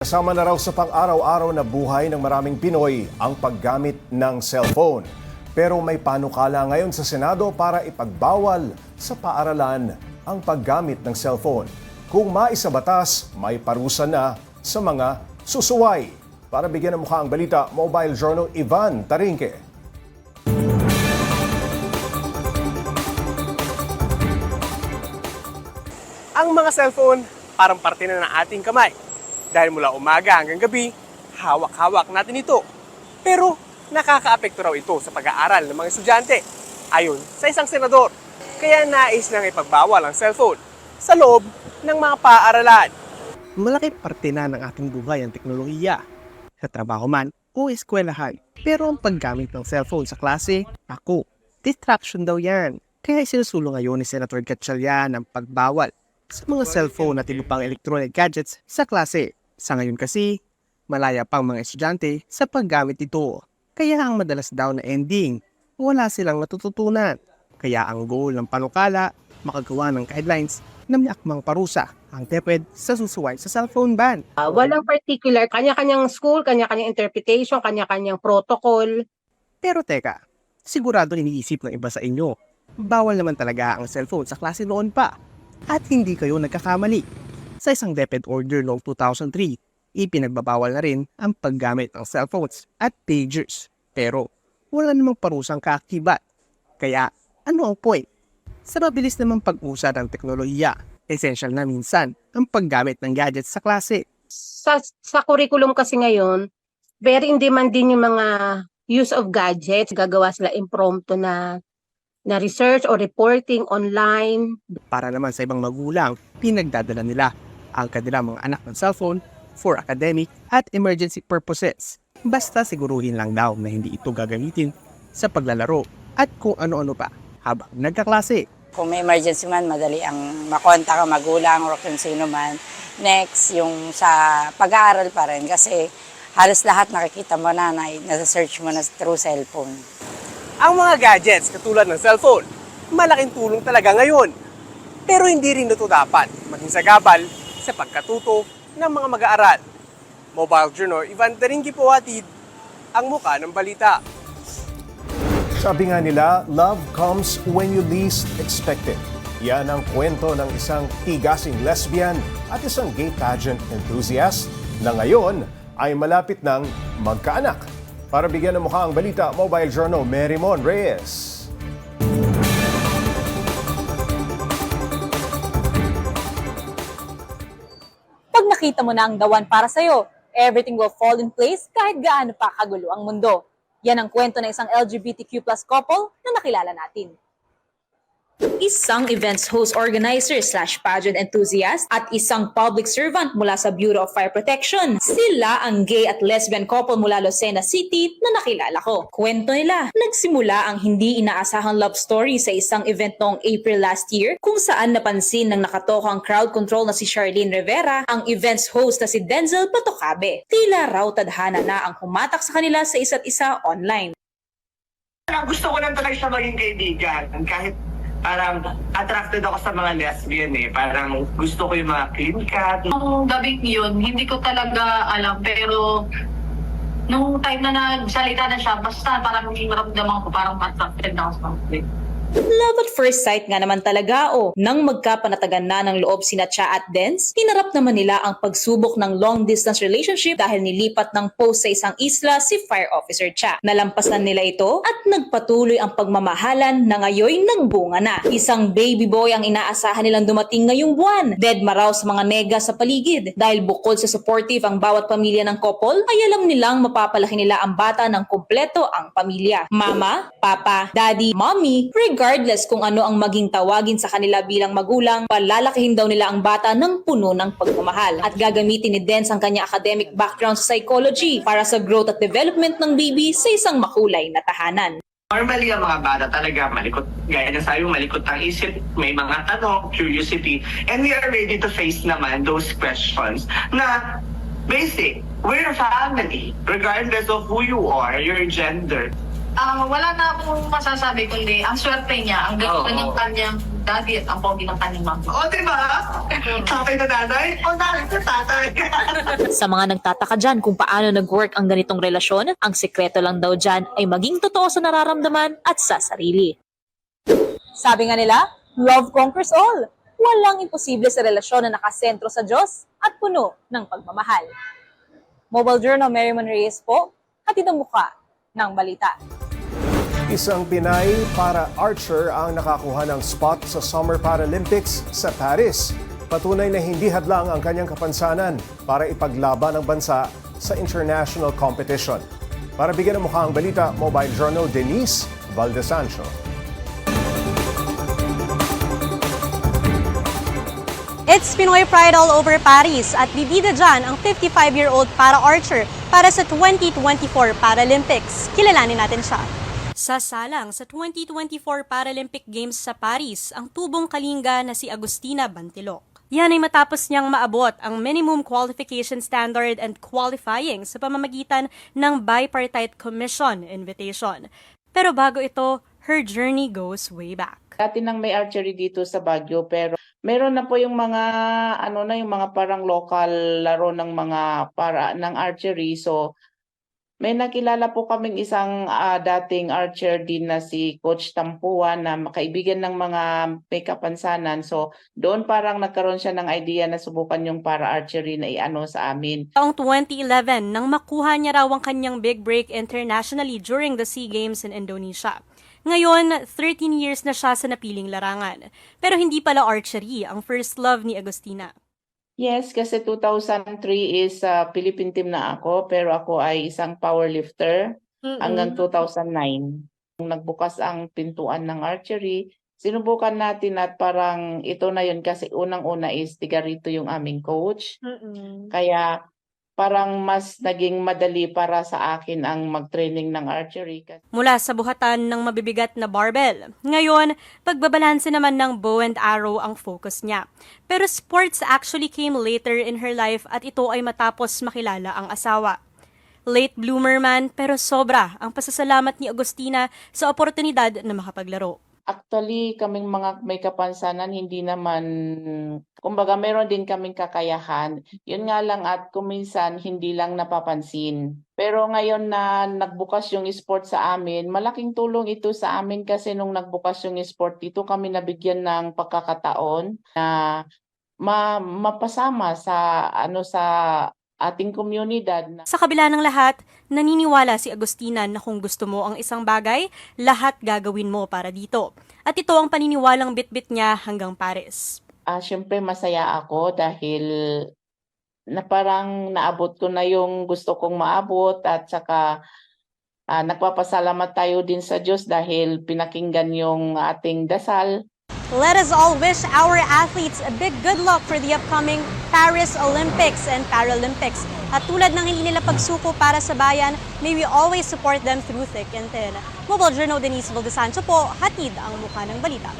Kasama na raw sa pang-araw-araw na buhay ng maraming Pinoy ang paggamit ng cellphone. Pero may panukala ngayon sa Senado para ipagbawal sa paaralan ang paggamit ng cellphone. Kung maisa batas, may parusa na sa mga susuway. Para bigyan ng mukha ang balita, Mobile Journal Ivan Tarinque. Ang mga cellphone parang parte na ng ating kamay. Dahil mula umaga hanggang gabi, hawak-hawak natin ito. Pero nakakaapekto raw ito sa pag-aaral ng mga estudyante. Ayon sa isang senador, kaya nais nang ipagbawal ang cellphone sa loob ng mga paaralan. Malaki parte na ng ating buhay ang teknolohiya. Sa trabaho man o eskwelahan. Pero ang paggamit ng cellphone sa klase, ako, distraction daw yan. Kaya isinusulong ngayon ni Senator Gatchalian ang pagbawal sa mga cellphone at iba pang electronic gadgets sa klase. Sa ngayon kasi, malaya pang mga estudyante sa paggamit nito. Kaya ang madalas daw na ending, wala silang natututunan. Kaya ang goal ng panukala, makagawa ng guidelines na may akmang parusa ang TEPED sa susuway sa cellphone ban. Ah, walang particular, kanya-kanyang school, kanya-kanyang interpretation, kanya-kanyang protocol. Pero teka, sigurado iniisip ng iba sa inyo, bawal naman talaga ang cellphone sa klase noon pa. At hindi kayo nagkakamali. Sa isang DepEd order noong 2003, ipinagbabawal na rin ang paggamit ng cellphones at pagers. Pero wala namang parusang kaakibat. Kaya ano ang point? Sa mabilis namang pag-usad ng teknolohiya, essential na minsan ang paggamit ng gadgets sa klase. Sa, sa curriculum kasi ngayon, very in demand din yung mga use of gadgets. Gagawa sila impromptu na na research or reporting online. Para naman sa ibang magulang, pinagdadala nila ang kanilang mga anak ng cellphone for academic at emergency purposes. Basta siguruhin lang daw na hindi ito gagamitin sa paglalaro at kung ano-ano pa habang nagkaklase. Kung may emergency man, madali ang makontak ang magulang or kung sino man. Next, yung sa pag-aaral pa rin kasi halos lahat nakikita mo na, na nasa-search mo na through cellphone. Ang mga gadgets katulad ng cellphone, malaking tulong talaga ngayon. Pero hindi rin ito dapat maging sagabal sa pagkatuto ng mga mag-aaral. Mobile Journal, Ivan Taringi po hatid ang muka ng balita. Sabi nga nila, love comes when you least expect it. Yan ang kwento ng isang tigasing lesbian at isang gay pageant enthusiast na ngayon ay malapit ng magkaanak. Para bigyan ng mukha ang balita, Mobile Journal, Marymon Reyes. Pag nakita mo na ang dawan para sa'yo, everything will fall in place kahit gaano pa kagulo ang mundo. Yan ang kwento ng isang LGBTQ plus couple na nakilala natin. Isang events host organizer slash pageant enthusiast at isang public servant mula sa Bureau of Fire Protection. Sila ang gay at lesbian couple mula Lucena City na nakilala ko. Kwento nila, nagsimula ang hindi inaasahang love story sa isang event noong April last year kung saan napansin ng nakatokang crowd control na si Charlene Rivera ang events host na si Denzel Patokabe. Tila raw tadhana na ang humatak sa kanila sa isa't isa online. Gusto ko lang talaga siya maging kaibigan. Kahit parang attracted ako sa mga lesbian eh. Parang gusto ko yung mga clean cut. Nung gabing yun, hindi ko talaga alam. Pero nung time na nagsalita na siya, basta parang maramdaman ko parang attracted na ako sa conflict. Love at first sight nga naman talaga o nang magkapanatagan na ng loob sina Cha at Dens, hinarap naman nila ang pagsubok ng long distance relationship dahil nilipat ng post sa isang isla si Fire Officer Cha. Nalampasan nila ito at nagpatuloy ang pagmamahalan na ngayon nagbunga na. Isang baby boy ang inaasahan nilang dumating ngayong buwan. Dead maraw sa mga nega sa paligid. Dahil bukod sa supportive ang bawat pamilya ng couple, ay alam nilang mapapalaki nila ang bata ng kumpleto ang pamilya. Mama, papa, daddy, mommy, regardless kung ano ang maging tawagin sa kanila bilang magulang, palalakihin daw nila ang bata ng puno ng pagmamahal. At gagamitin ni Dens ang kanya academic background sa psychology para sa growth at development ng baby sa isang makulay na tahanan. Normally, ang mga bata talaga malikot. Gaya na sabi malikot ang isip. May mga tanong, curiosity. And we are ready to face naman those questions na basic. We're a family. Regardless of who you are, your gender. Ah, wala na akong masasabi kundi ang swerte niya, ang ganda Oo. niyang kanyang daddy at ang pogi ng kanyang mama. O, di ba? Tatay na nanay? O, nanay na tatay. Sa mga nagtataka dyan kung paano nag-work ang ganitong relasyon, ang sekreto lang daw dyan ay maging totoo sa nararamdaman at sa sarili. Sabi nga nila, love conquers all. Walang imposible sa relasyon na nakasentro sa Diyos at puno ng pagmamahal. Mobile Journal Merriman Reyes po, hatid ang muka ng balita. Isang Pinay para archer ang nakakuha ng spot sa Summer Paralympics sa Paris. Patunay na hindi hadlang ang kanyang kapansanan para ipaglaban ang bansa sa international competition. Para bigyan ng mukha ang balita, Mobile Journal Denise Valdesancho. It's Pinoy Pride all over Paris at bibida dyan ang 55-year-old para-archer para sa 2024 Paralympics. Kilalanin natin siya. Sasalang sa 2024 Paralympic Games sa Paris ang tubong kalinga na si Agustina Bantilok. Yan ay matapos niyang maabot ang minimum qualification standard and qualifying sa pamamagitan ng Bipartite Commission invitation. Pero bago ito, her journey goes way back. Dati nang may archery dito sa Baguio pero meron na po yung mga ano na yung mga parang local laro ng mga para ng archery so may nakilala po kaming isang ah, dating archer din na si Coach Tampuan na kaibigan ng mga may kapansanan. So doon parang nagkaroon siya ng idea na subukan yung para archery na iano sa amin. Taong 2011 nang makuha niya raw ang kanyang big break internationally during the SEA Games in Indonesia. Ngayon, 13 years na siya sa napiling larangan. Pero hindi pala archery ang first love ni Agustina. Yes, kasi 2003 is ah, Philippine team na ako pero ako ay isang powerlifter. hanggang 2009. Nung nagbukas ang pintuan ng archery, sinubukan natin at parang ito na yun kasi unang-una is tiga rito yung aming coach. Kaya parang mas naging madali para sa akin ang mag-training ng archery. Mula sa buhatan ng mabibigat na barbell. Ngayon, pagbabalanse naman ng bow and arrow ang focus niya. Pero sports actually came later in her life at ito ay matapos makilala ang asawa. Late bloomer man pero sobra ang pasasalamat ni Agustina sa oportunidad na makapaglaro. Actually, kaming mga may kapansanan, hindi naman, kumbaga meron din kaming kakayahan. Yun nga lang at kuminsan hindi lang napapansin. Pero ngayon na nagbukas yung sport sa amin, malaking tulong ito sa amin kasi nung nagbukas yung sport, dito kami nabigyan ng pagkakataon na ma mapasama sa ano sa ating komunidad na Sa kabila ng lahat, naniniwala si Agustina na kung gusto mo ang isang bagay, lahat gagawin mo para dito. At ito ang paniniwalang bitbit niya hanggang Paris. ah syempre masaya ako dahil na parang naabot ko na yung gusto kong maabot at saka ah, nagpapasalamat tayo din sa Diyos dahil pinakinggan yung ating dasal. Let us all wish our athletes a big good luck for the upcoming Paris Olympics and Paralympics. At tulad ng hindi nila pagsuko para sa bayan, may we always support them through thick and thin. Mobile Journal Denise Valdesancho po, hatid ang mukha ng balita.